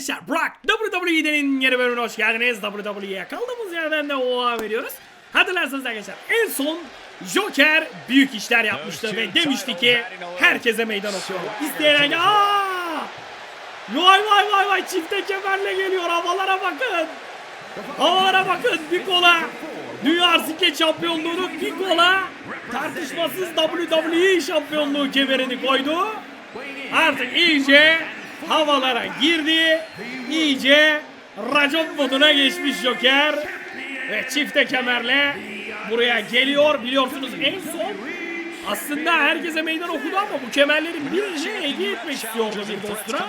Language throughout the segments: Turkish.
arkadaşlar Brock WWE'nin yeni bölümüne hoş geldiniz. WWE'ye kaldığımız yerden devam ediyoruz. Hatırlarsanız arkadaşlar en son Joker büyük işler yapmıştı ve demişti ki herkese meydan okuyor. İsteyen Aa! Vay vay vay vay çifte kemerle geliyor havalara bakın. Havalara bakın bir kola. Dünya Sike şampiyonluğunu bir kola tartışmasız WWE şampiyonluğu kemerini koydu. Artık iyice havalara girdi. İyice racon moduna geçmiş Joker. Ve çifte kemerle buraya geliyor. Biliyorsunuz en son aslında herkese meydan okudu ama bu kemerlerin birini hediye etmek istiyordu bir dostuna.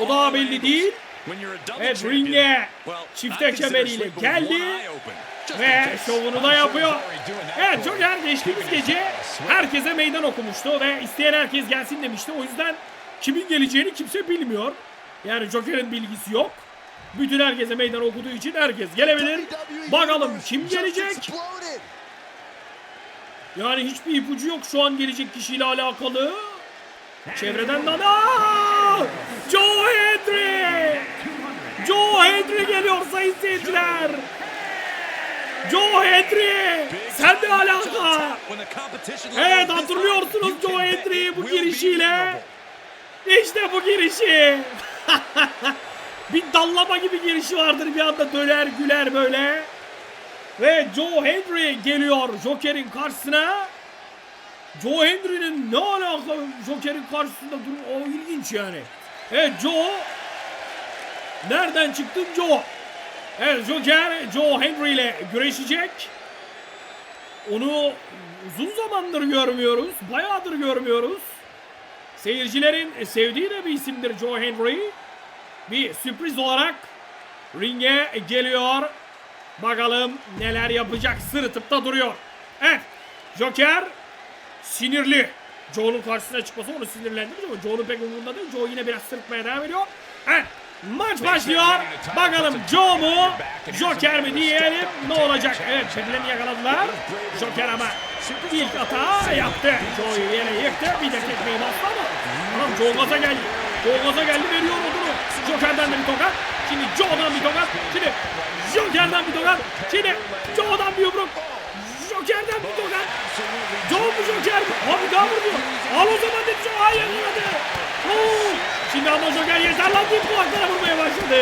O daha belli değil. Evet ringe çifte kemeriyle geldi ve şovunu da yapıyor. Evet Joker geçtiğimiz gece herkese meydan okumuştu ve isteyen herkes gelsin demişti. O yüzden kimin geleceğini kimse bilmiyor. Yani Joker'in bilgisi yok. Bütün herkese meydan okuduğu için herkes gelebilir. Bakalım kim gelecek? Yani hiçbir ipucu yok şu an gelecek kişiyle alakalı. Çevreden de Aa! Joe Hendry! Joe Hendry geliyor sayın seyirciler. Joe Hendry! Sen de alaka. Evet hatırlıyorsunuz Joe Hendry'i bu girişiyle. İşte bu girişi. bir dallama gibi girişi vardır bir anda döner güler böyle. Ve Joe Hendry geliyor Joker'in karşısına. Joe Hendry'nin ne alaka Joker'in karşısında durum o ilginç yani. Evet Joe Nereden çıktın Joe? Evet Joker Joe Hendry ile güreşecek. Onu uzun zamandır görmüyoruz. Bayağıdır görmüyoruz. Seyircilerin sevdiği de bir isimdir Joe Hendry. Bir sürpriz olarak ringe geliyor. Bakalım neler yapacak sırıtıp da duruyor. Evet Joker sinirli. Joe'nun karşısına çıkması onu sinirlendirmiş ama Joe'nun pek umurunda değil. Joe yine biraz sırıtmaya devam ediyor. Evet maç başlıyor. Bakalım Joe mu Joker mi diyelim ne olacak. Evet birbirlerini yakaladılar. Joker ama ilk hata yaptı. Joe'yu yere yıktı. Bir de tekmeyi bastı ama. Tamam Joe gaza geldi. Joe gaza geldi veriyor odunu. Joker'den de bir tokat. Şimdi Joe'dan bir tokat. Şimdi Joker'den bir tokat. Şimdi Joe'dan bir yumruk. Joker'den bir tokat. Joe mu Joker? Abi daha vuruyor. Al o zaman dedi Joe. Hayır. Oo. Şimdi ama Joker yeter lan deyip kulaklara vurmaya başladı.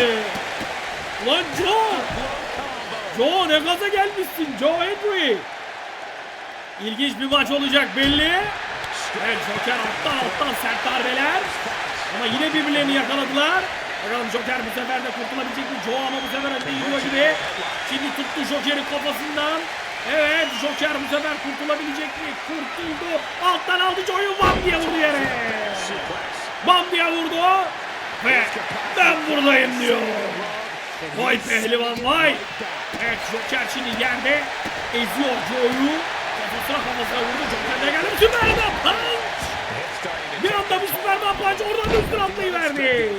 Ulan Joe. Joe ne gaza gelmişsin Joe Hendry. İlginç bir maç olacak belli. Evet Joker alttan alttan sert darbeler. Ama yine birbirlerini yakaladılar. Bakalım Joker bu sefer de kurtulabilecek mi? Joe ama bu sefer önde gidiyor gibi. Şimdi tuttu Joker'in kafasından. Evet Joker bu sefer kurtulabilecek mi? Kurtuldu. Alttan aldı Joe'yu bam diye vurdu yere. Bam diye vurdu. Ve ben buradayım diyor. Vay pehlivan vay. Evet Joker şimdi yerde eziyor Joe'yu. Kafasına kafasına vurdu. De geldi. Süperman punch. Bir anda bir Süperman punch oradan da üstüne atlayıverdi.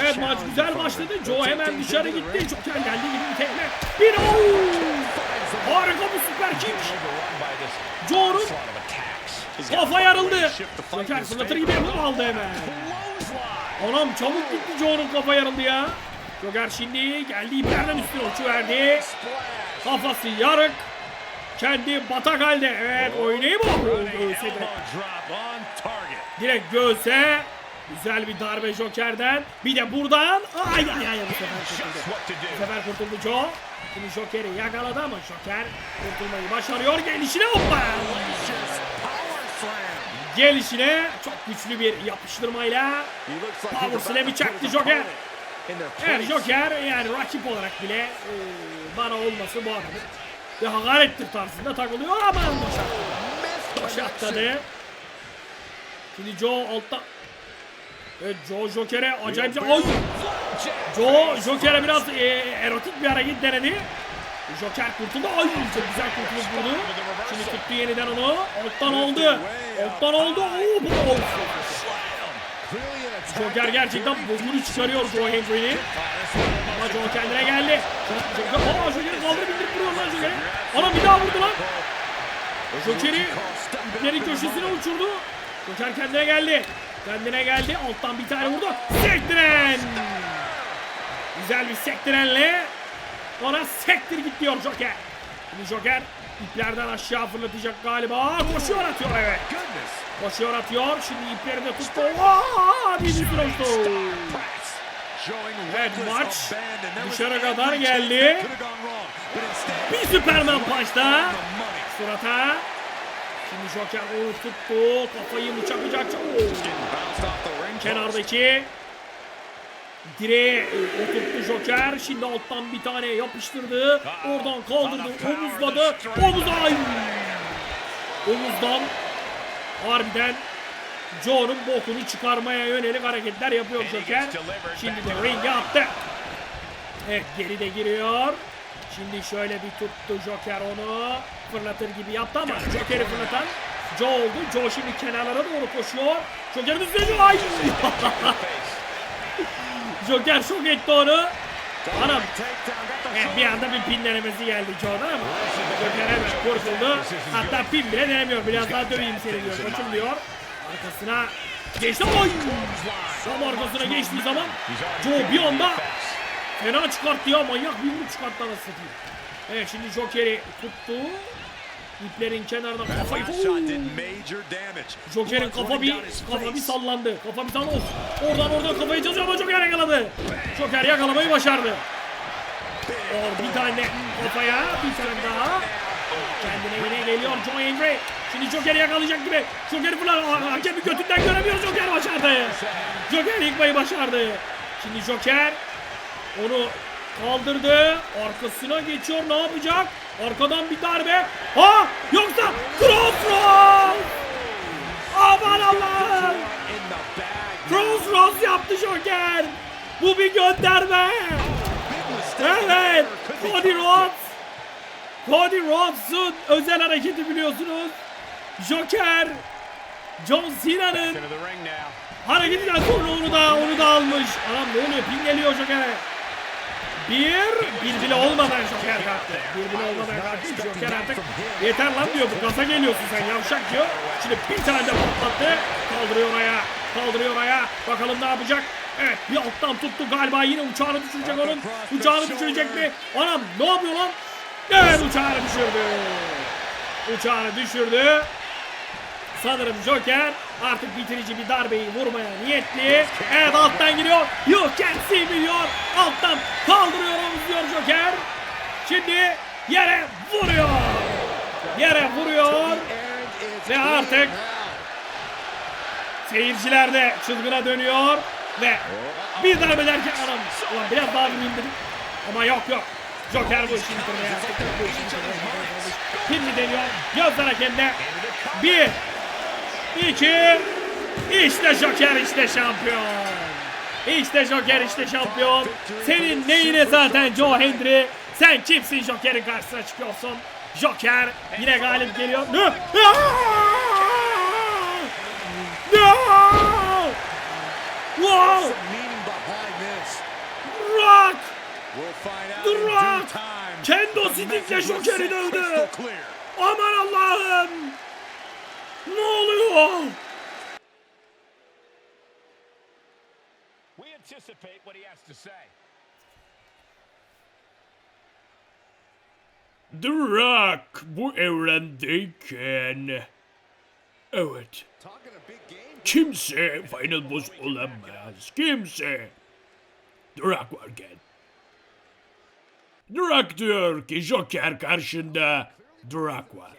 Evet maç güzel başladı. Joe hemen dışarı gitti. Joker geldi gibi bir tekme. Bir ooo. Harika bir süper kick. Joe'nun kafa yarıldı. Joker fırlatır gibi yapıp aldı hemen. Anam çabuk gitti Joe'nun kafa yarıldı ya. Joker şimdi geldi iplerden üstüne uçuverdi. Kafası yarık. Kendi batak halde. Evet oynayayım mı? Göğse. Direkt göğse. Güzel bir darbe Joker'den. Bir de buradan. Ay ay ay bu sefer kurtuldu. Bu sefer kurtuldu Joe. Şimdi Joker'i yakaladı ama Joker kurtulmayı başarıyor. Gelişine hoppa. Gelişine çok güçlü bir yapıştırmayla Power Slam'i çaktı Joker. Evet Joker yani rakip olarak bile e, bana olması bu adamın bir hakarettir tarzında takılıyor ama boşa boşa atladı. Şimdi Joe altta Evet Joe Joker'e acayip Ay! Joe Joker'e biraz e, erotik bir hareket denedi. Joker kurtuldu. Ay çok güzel kurtulup vurdu. Şimdi tuttu yeniden onu. Alttan oldu. Alttan oldu. Oo, bu oldu. Joker gerçekten bozunu çıkarıyor Joe Hendry'nin. Ama Joe kendine geldi. Aa Joker'i kaldır Joker'i. Ana bir daha vurdu lan. Joker'i Joker'in köşesine uçurdu. Joker kendine geldi. Kendine geldi. Alttan bir tane vurdu. Sektiren. Güzel bir sektirenle ona sektir git diyor Joker. Şimdi Joker iplerden aşağı fırlatacak galiba. Koşuyor atıyor evet. Koşuyor atıyor. Şimdi ipleri de tuttu. Aa, bir. Showing Evet, maç dışarı kadar geldi. Bir on the money. Surata. Şimdi Joker onu tuttu. Kafayı ring post. Kenardaki direğe oturttu Joker. Şimdi alttan bir tane yapıştırdı. Oradan kaldırdı. Omuzladı. Omuza. Ay! Omuzdan harbiden Joe'nun bokunu çıkarmaya yönelik hareketler yapıyor Joker. Şimdi de ringe attı. Evet geri de giriyor. Şimdi şöyle bir tuttu Joker onu. Fırlatır gibi yaptı ama Joker'i fırlatan Joe oldu. Joe şimdi kenarlara doğru koşuyor. Joker'in Joe. Ay! Joker şok etti onu. Anam. Evet, bir anda bir pin denemesi geldi Joe'dan ama Joker hemen kurtuldu. Hatta pin bile denemiyor. Biraz daha döveyim seni diyor. Kaçın diyor. Arkasına geçti. Oy! Tam arkasına geçtiği zaman Joe bir anda fena çıkarttı ya. Manyak bir vuruş çıkarttı anasını satayım. Evet şimdi Joker'i tuttu. İplerin kenarına kafayı. Joker'in kafa bir kafa bir sallandı. Kafa bir sallandı. Oradan oradan kafayı çalışıyor ama Joker yakaladı. Joker yakalamayı başardı. Or bir tane kafaya bir tane daha. Kendine yine geliyor Joe Hendry. Şimdi Joker'i yakalayacak gibi. Joker'i fırlar. Ha- Hakemi götünden göremiyor. Joker başardı. Joker yıkmayı başardı. Şimdi Joker onu kaldırdı. Arkasına geçiyor. Ne yapacak? Arkadan bir darbe. Ha! Yoksa Crossroads! Aman Allah'ım! Crossroads yaptı Joker. Bu bir gönderme. Evet. Cody. Rhodes. Cody Rhodes'un özel hareketi biliyorsunuz. Joker. John Cena'nın hareketinden sonra onu da onu da almış. Anam ne oluyor? Pin geliyor Joker'e. Bir, bir bile olmadan Joker kalktı. Bir bile olmadan kalktı. Joker artık yeter lan diyor. Bu gaza geliyorsun sen yavşak diyor. Şimdi bir tane de patlattı. Kaldırıyor ayağa. Kaldırıyor ayağa. Bakalım ne yapacak. Evet bir alttan tuttu galiba yine uçağını düşürecek onun. Uçağını düşürecek mi? Anam ne yapıyor lan? Evet uçağını düşürdü. Uçağını düşürdü. Sanırım Joker artık bitirici bir darbeyi vurmaya niyetli. Evet alttan giriyor. You can see me diyor. Alttan kaldırıyor omuzluyor Joker. Şimdi yere vuruyor. Yere vuruyor. Ve artık seyirciler de çılgına dönüyor. Ve bir darbe derken anam. Ulan biraz daha vurayım dedim. Ama yok yok. Joker bu işin bitirmeye Şimdi deniyor. Gözler hakemde. Bir, İki. İşte Joker işte şampiyon. İşte Joker işte şampiyon. Senin neyine zaten Joe Hendry. Sen kimsin Joker'in karşısına çıkıyorsun. Joker yine galip geliyor. Ne? No! Wow! Rock! The Rock! Kendo was Joker'i dövdü. Aman Allah'ım! Ne oluyor? We anticipate what he has to say. The Rock bu evrendeyken... Evet. Kimse Final Boss olamaz. Kimse. The Rock varken. The Rock diyor ki Joker karşında The Rock var.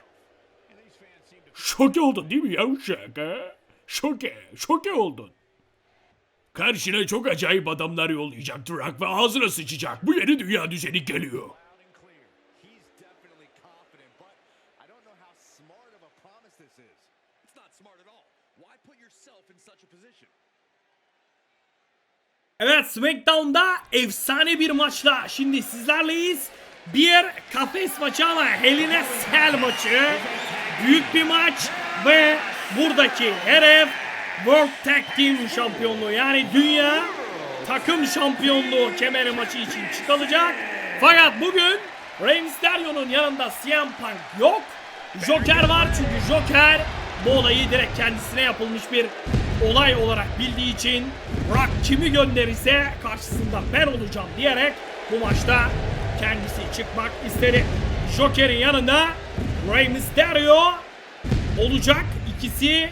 Şoke oldun değil mi yavşak ha? Şoke, şoke oldun. Karşına çok acayip adamlar yollayacak Rock ve ağzına sıçacak. Bu yeni dünya düzeni geliyor. Evet SmackDown'da efsane bir maçla şimdi sizlerleyiz. Bir kafes maçı ama Hell in Cell maçı. Büyük bir maç ve buradaki hedef World Tag Team şampiyonluğu yani dünya takım şampiyonluğu kemeri maçı için çıkılacak. Fakat bugün Rey Mysterio'nun yanında CM Punk yok. Joker var çünkü Joker bu olayı direkt kendisine yapılmış bir olay olarak bildiği için Rock kimi gönderirse karşısında ben olacağım diyerek bu maçta kendisi çıkmak istedi. Joker'in yanında Rey Mysterio olacak. İkisi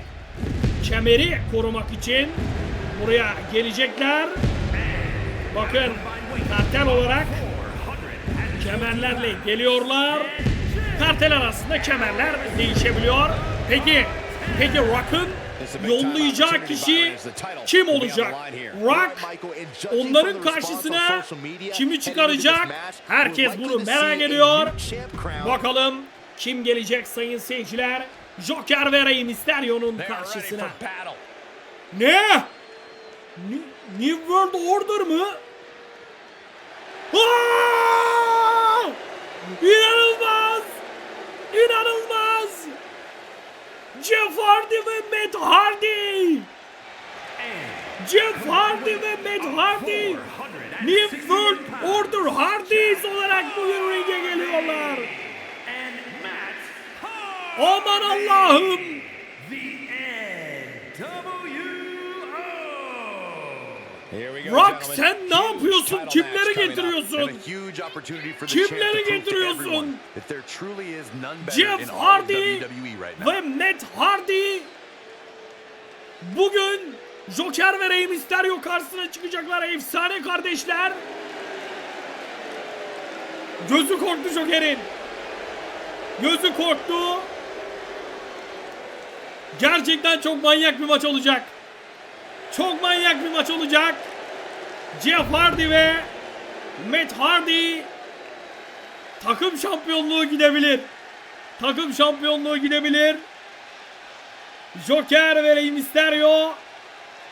kemeri korumak için buraya gelecekler. Bakın kartel olarak kemerlerle geliyorlar. Kartel arasında kemerler değişebiliyor. Peki, peki Rock'ın yollayacağı kişi kim olacak? Rock onların karşısına kimi çıkaracak? Herkes bunu merak ediyor. Bakalım kim gelecek sayın seyirciler? Joker ve Rey Mysterio'nun karşısına. Ne? New, New World Order mı? Aa! İnanılmaz! İnanılmaz! Jeff Hardy ve Matt Hardy! Jeff Hardy ve Matt Hardy! New World Order Hardys olarak bugün ringe geliyorlar. Aman Allah'ım! Rock sen ne yapıyorsun? Kimleri getiriyorsun? Kimleri getiriyorsun? Jeff Hardy ve Matt Hardy bugün Joker ve Rey Mysterio karşısına çıkacaklar efsane kardeşler. Gözü korktu Joker'in. Gözü korktu. Gerçekten çok manyak bir maç olacak. Çok manyak bir maç olacak. Jeff Hardy ve Matt Hardy takım şampiyonluğu gidebilir. Takım şampiyonluğu gidebilir. Joker ve Rey Mysterio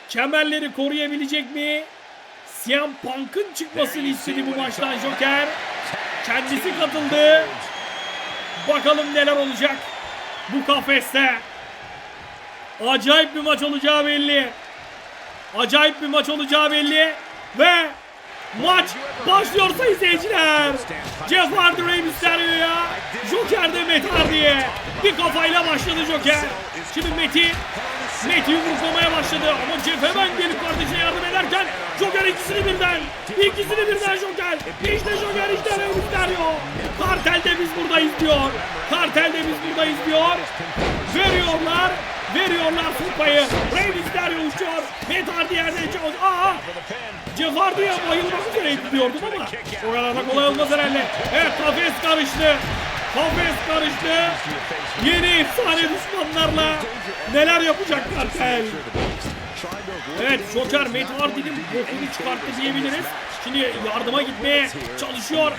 kemerleri koruyabilecek mi? CM Punk'ın çıkmasını istedi bu maçtan Joker. Kendisi katıldı. Bakalım neler olacak bu kafeste. Acayip bir maç olacağı belli. Acayip bir maç olacağı belli. Ve maç başlıyor sayın seyirciler. Jeff Hardy Rey Mysterio'ya. Joker de Matt Hardy'ye. Bir kafayla başladı Joker. Şimdi Matt'i Matt'i yumruklamaya başladı. Ama Jeff hemen gelip kardeşine yardım ederken Joker ikisini birden ikisini birden Joker. İşte Joker işte Rey Mysterio. Kartel'de biz buradayız diyor. Kartel'de biz buradayız diyor. Veriyorlar Veriyorlar sopayı. Rey Mysterio uçuyor. Hardy yerden çıkıyor Aa! Jeff Hardy'ye bayılmak üzereydi diyordum ama o kadar da kolay olmaz herhalde. Evet kafes karıştı Kafes karıştı Yeni efsane düşmanlarla neler yapacak kartel Evet Joker Matt Hardy'nin bokunu çıkarttı diyebiliriz. Şimdi yardıma gitmeye çalışıyor.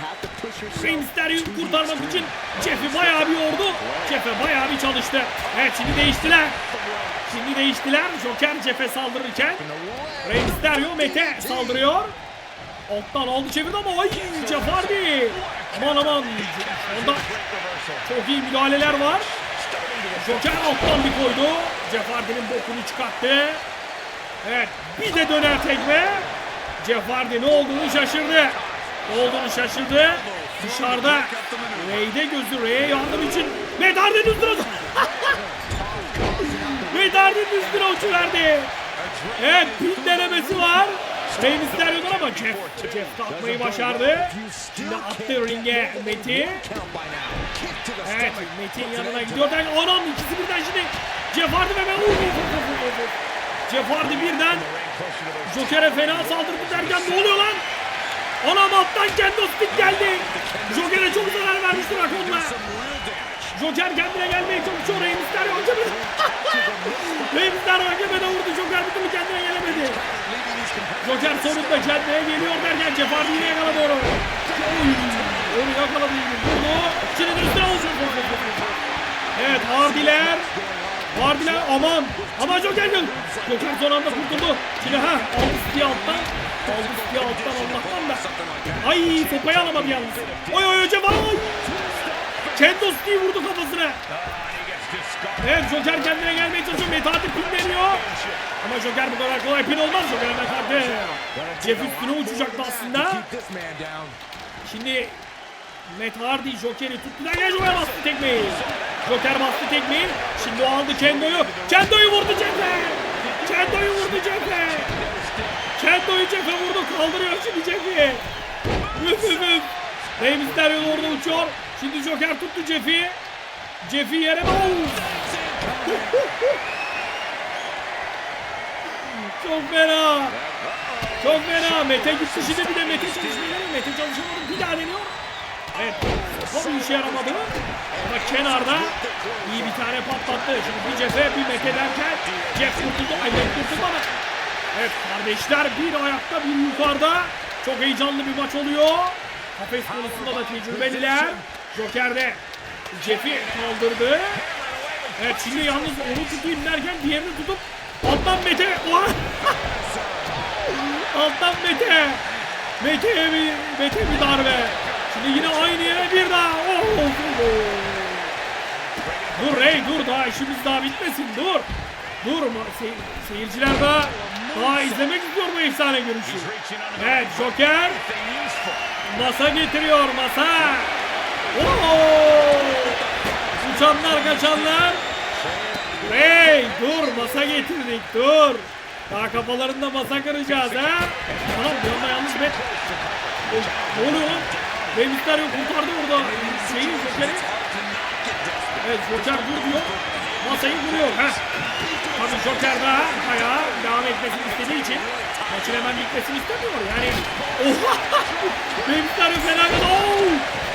Rey kurtarmak için Jeff'i bayağı bir yordu. Jeff'e bayağı bir çalıştı. Evet şimdi değiştiler. Şimdi değiştiler. Joker Jeff'e saldırırken Rey Mysterio Matt'e saldırıyor. Alttan aldı çevirdi ama ay Jeff Hardy. Aman aman. Şu anda çok iyi müdahaleler var. Joker alttan bir koydu. Jeff Hardy'nin bokunu çıkarttı. Evet bir de döner tekme. Jeff Hardy ne olduğunu şaşırdı. Ne olduğunu şaşırdı. Dışarıda Rey'de gözü Rey'e yardım için Matt Hardy'nin üstüne Matt Hardy'nin üstüne uçuverdi. Evet pin denemesi var. Rey Mysterio'dan ama Jeff, Jeff kalkmayı başardı. Şimdi attı ringe Matt'i. Evet Metin yanına gidiyor. Ben anam ikisi birden şimdi Jeff Hardy ve ben. Jeff Hardy birden Joker'e fena saldırdı derken ne oluyor lan? Anam alttan kendo stick geldi. Joker'e çok zarar vermişti Rakon'la. Joker kendine gelmeye çalışıyor. Rey Mysterio hakemede. Rey Mysterio hakemede vurdu. Joker bir türlü kendine gelemedi. Joker sonunda kendine geliyor derken Jeff Hardy yine yakaladı onu. Onu yakaladı yine. Vurdu. Şimdi de üstüne olsun. Evet Hardy'ler. Hardy'ler aman. Aman Joker gel. Joker son anda kurtuldu. Şimdi ha aldı Stick'i alttan. Aldı Stick'i alttan Allah'tan da. Ay sopayı alamadı yalnız. Oy oy ay. Kendo Stick'i vurdu kafasına. Evet Joker kendine gelmeye çalışıyor. Metati pinleniyor. Ama Joker bu kadar kolay pin olmaz. Joker hemen kalktı. Jeff üstüne uçacaktı aslında. Şimdi Matt Hardy Joker'i tuttu. Derken Joker bastı tekmeyi. Joker bastı tekmeyi. Şimdi o aldı Kendo'yu. Kendo'yu vurdu Jeff'e. Kendo'yu vurdu Cefe. Kendo'yu Cefe vurdu. Kaldırıyor şimdi Cefi. Üf üf üf. Rey Mysterio orada uçuyor. Şimdi Joker tuttu Jeff'i. Jeff'i yere! Çok fena. Çok fena. Mete gitti şimdi bir de Mete çalışmıyor. Mete çalışamadı. Bir daha deniyor. Evet. Bir işe yaramadı. Ama kenarda iyi bir tane patlattı. Şimdi bir Jeff'e bir Mete derken Jeff kurtuldu. Ay Mete kurtulmadı. Evet kardeşler bir ayakta bir yukarıda. Çok heyecanlı bir maç oluyor. Kafes konusunda da tecrübeliler. Joker de Jeff'i kaldırdı. Evet şimdi yalnız onu tutayım derken diğerini tutup alttan Mete. Alttan Mete. Mete'ye bir, Mete bir darbe. Şimdi yine aynı yere bir daha. Oh, oh, oh. Dur Rey dur daha işimiz daha bitmesin dur. Dur sey- seyirciler daha daha izlemek istiyor bu efsane görüşü. Evet Joker masa getiriyor masa. Oo! Uçanlar kaçanlar. Rey dur masa getirdik dur. Daha kafalarında masa kıracağız ha. Tamam bir anda yalnız bet. Ne oluyor lan? Rey Mysterio kurtardı orada şeyi Joker'i. Evet Joker dur diyor. Masayı vuruyor. Heh. Tabii Joker daha bayağı devam etmesini istediği için maçın hemen bitmesini istemiyor. Yani oha! Bir ooo!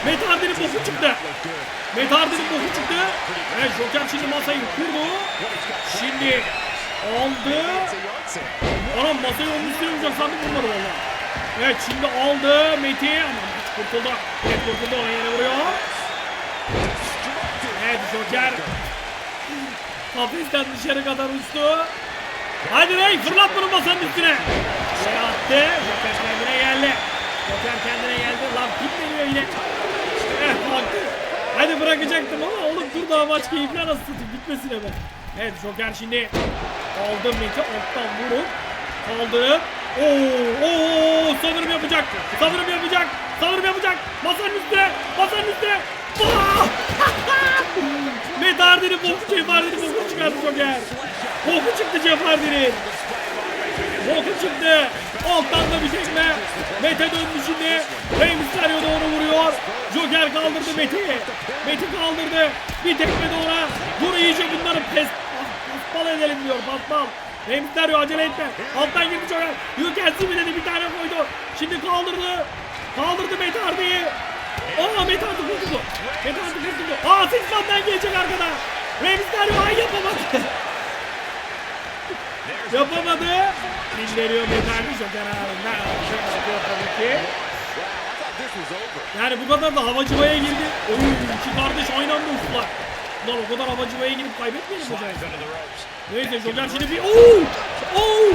Matt Hardy'nin boku çıktı. Matt Hardy'nin boku çıktı. Evet Joker şimdi masayı kurdu. Şimdi aldı. Anam masayı onun üstüne vuracak sandım vurmadı valla. Evet şimdi aldı Meti ama hiç kurtuldu. Evet kurtuldu ona yine vuruyor. Evet Joker Kafesten dışarı kadar uçtu. Hadi Rey fırlat bunu masanın üstüne. Yere attı. Joker kendine geldi. Joker kendine geldi. Lan kim geliyor yine. Eh baktı. Hadi bırakacaktım ama oğlum dur daha maç keyifli nasıl tutayım bitmesin hemen. Evet Joker şimdi aldı Meti alttan vurup kaldırıp Oo, oo, sanırım yapacak. Sanırım yapacak. Sanırım yapacak. Masanın üstüne. Masanın üstüne. Matt Hardy'nin boku Jeff Hardy'nin boku çıkardı Joker. Boku çıktı Jeff Hardy'nin. Boku çıktı. Alttan da bir tekme. Mete döndü şimdi. Rey Mysterio doğru vuruyor. Joker kaldırdı Mete'yi. Mete kaldırdı. Bir tekme de ona. Dur iyice bunları pes, paspal edelim diyor paspal. Rey Mysterio acele etme. Alttan girdi Joker. See me dedi bir tane koydu. Şimdi kaldırdı. Kaldırdı Mete Hardy'yi. Aa Mete Hardy kurtuldu. Mete Hardy kurtuldu. Aa Sixman'dan gelecek arkada. Mysterio ay yapamadı. Yapamadı. Dilleniyor Metalli Joker ağrında. Yani bu kadar da havacıvaya girdi. Oy iki kardeş aynı anda uçtular. Lan o kadar havacıvaya girip kaybetmeyelim Joker? Neyse Joker şimdi bir... Oo! Oo!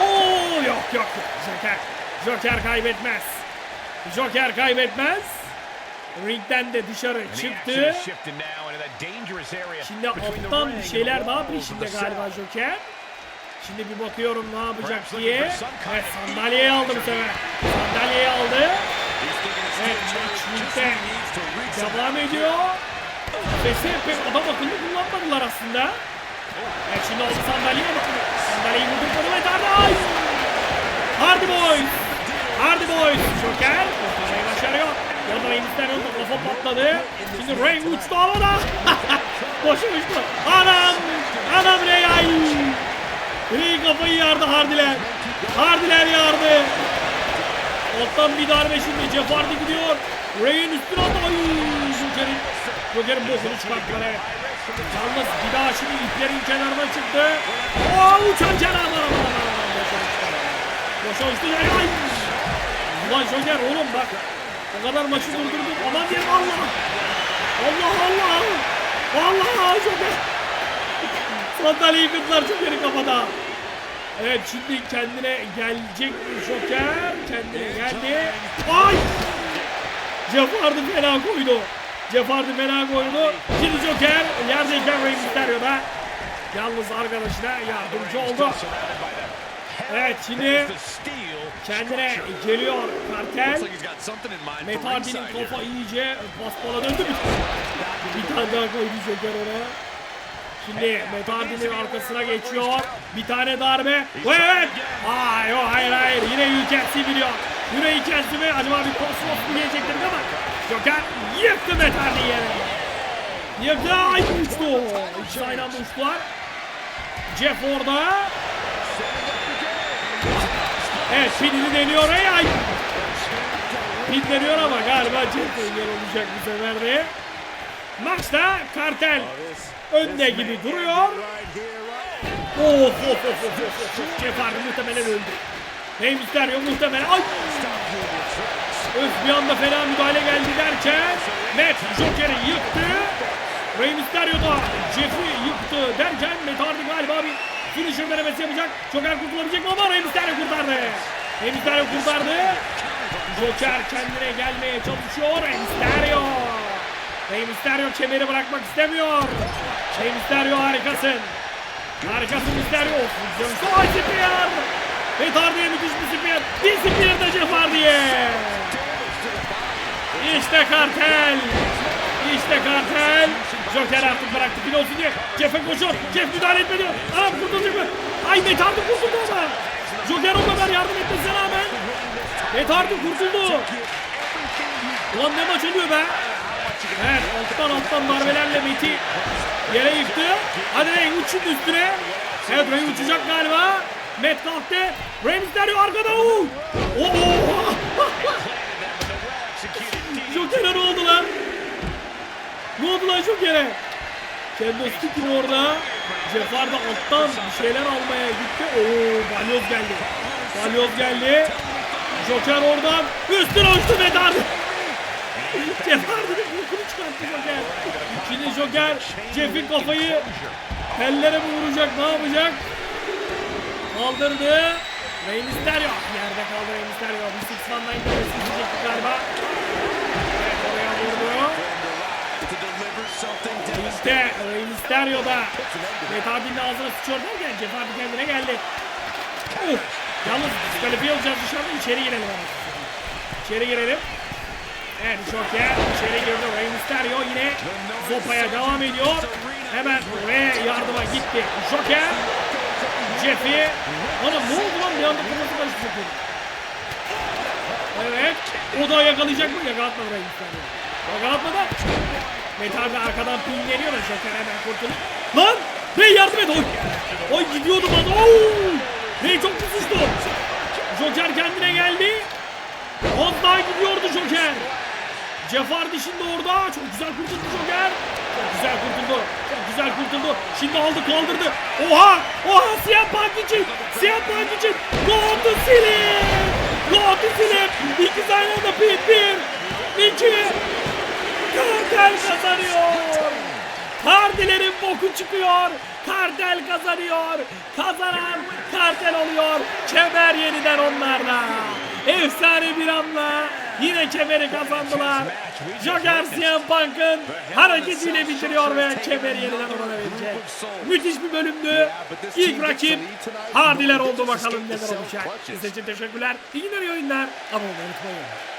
Oo! Yok yok yok. Joker. Joker kaybetmez. Joker kaybetmez. Ringden de dışarı çıktı. Şimdi alttan bir şeyler daha peşinde galiba Joker. Şimdi bir bakıyorum ne yapacak diye. Evet sandalyeyi aldı bu sefer. Sandalyeyi aldı. Evet maç ligde devam ediyor. Sesi pek adam akıllı kullanmadılar aslında. Evet şimdi aldı sandalyeyi ama sandalyeyi vurdurmadı ve Hardy. Ay! Hardy Boys. Hardy Boys. Joker kurtarmayı başarıyor. Yanında Rey Mysterio'nun da kafa patladı. Şimdi Rey uçtu havada. Boşa uçtu. Anam. Anam Rey ay. Rey kafayı yardı Hardiler. Hardiler yardı. Alttan bir darbe şimdi Jeff Hardy gidiyor. Rey'in üstüne aldı. Ay Joker'in. Joker'in bokunu çıkarttılar evet. Yalnız bir daha şimdi iplerin kenarına çıktı. Oo uçan kenar. Aman aman aman. Boşa uçtu. Uçtu. Ay. Ulan Joker oğlum bak. O kadar maçı durdurduk. Aman diyelim Allah. Allah Allah. Allah Joker. Sandalyeyi kırdılar Joker'in kafada. Evet şimdi kendine gelecek Joker. Kendine geldi. Ay! Jeff Hardy fena koydu. Jeff Hardy fena koydu. Şimdi Joker yerdeyken Rey Mysterio da yalnız arkadaşına yardımcı oldu. Evet şimdi kendine geliyor kartel. Matt Hardy'nin kafa iyice paspala döndü bir tane daha koydu Joker ona. Şimdi Matt Hardy'nin arkasına geçiyor. Bir tane darbe. Evet. Yok hayır hayır. Yine Yükelsi biliyor. Yine Yükelsi mi? Acaba bir kosmos mu gelecektir ama. Joker yıktı Matt Hardy'yi yere. Yıktı. Ay uçtu. İkisi aynı anda uçtular. Jeff orada. Evet Pin'ini deniyor. Ay ay. Pin deniyor ama galiba Jeff engel olacak bu sefer de. Maçta kartel önde gibi duruyor. Of of of of Hardy muhtemelen öldü. Mysterio muhtemelen. Ay! Öf bir anda fena müdahale geldi derken Matt Joker'i yıktı. Rey Mysterio da Jeff'i yıktı derken Matt Hardy galiba bir finisher denemesi yapacak. Joker kurtulabilecek mi ama Rey Mysterio kurtardı. Mysterio kurtardı. Joker kendine gelmeye çalışıyor. Rey Mysterio kemeri bırakmak istemiyor. Rey Mysterio harikasın. Harikasın Mysterio. Savaş Spear. Matt Hardy'ye müthiş bir Spear. Bir Spear da Jeff Hardy'ye. İşte kartel. İşte kartel. Joker artık bıraktı pil olsun diye. Jeff'e koşuyor. Jeff müdahale etmedi. Aa kurtulacak mı? Ay Matt Hardy kurtuldu ama. Joker o kadar yardım etmesine rağmen. Matt Hardy kurtuldu. Ulan ne maç oluyor be? Evet alttan alttan darbelerle Meti yere yıktı. Hadi Ray uç şimdi üstüne. Evet Ray uçacak galiba. Matt kalktı. Rey Mysterio arkada. Oo! Joker'e ne oldu lan? Ne oldu lan Joker'e? Kendostik'in orada. Jeff Hardy alttan bir şeyler almaya gitti. Oo balyoz geldi. Balyoz geldi. Joker oradan üstüne uçtu Matt Hardy. Jeff Hardy'nin bokunu çıkarttı Joker. Şimdi Joker Jeff'in kafayı tellere mi vuracak ne yapacak? Kaldırdı. Rey Mysterio. Yerde kaldı Rey Mysterio. Dövmesi izleyecektik galiba. Evet oraya vurdu. To deliver something İşte Rey Mysterio da Matt Hardy'nin ağzına sıçıyor derken Jeff Hardy kendine geldi. Uf. Yalnız diskalifiye olacağız dışarıda içeri girelim ama. İçeri girelim. Evet Joker içeri girdi. Rey Mysterio yine Zopa'ya devam ediyor. Hemen Rey yardıma gitti. Joker Jeff'i Ana ne oldu lan bir anda kafası karıştı. Evet. O da yakalayacak mı? Yakalatmadı Rey Mysterio. Yakalatmadı. Metal arkadan pinleniyor da Joker hemen kurtulup. Lan! Rey yardım et! Oy! Oy gidiyordu bana. Oo! Rey çok pusuştu. Joker kendine geldi. Az daha gidiyordu Joker. Jeff Hardy şimdi orada. Çok güzel kurtuldu Joker. Çok güzel kurtuldu. Çok güzel kurtuldu. Şimdi aldı kaldırdı. Oha! Oha! Siyah Punk için! Siyah Punk için! Go to Slim! Go to Slim! İki aynı anda bir, bir, iki, Kartel kazanıyor. Kardilerin boku çıkıyor. Kartel kazanıyor. Kazanan kartel oluyor. Kemer yeniden onlarda. Efsane bir anla yine kemeri kazandılar. Joker CM Punk'ın hareketiyle bitiriyor ve kemeri yeniden ona verecek. Müthiş bir bölümdü. İlk rakip Hardiler oldu bakalım neler olacak. Size için teşekkürler. İyi günler iyi oyunlar. Abone olmayı unutmayın.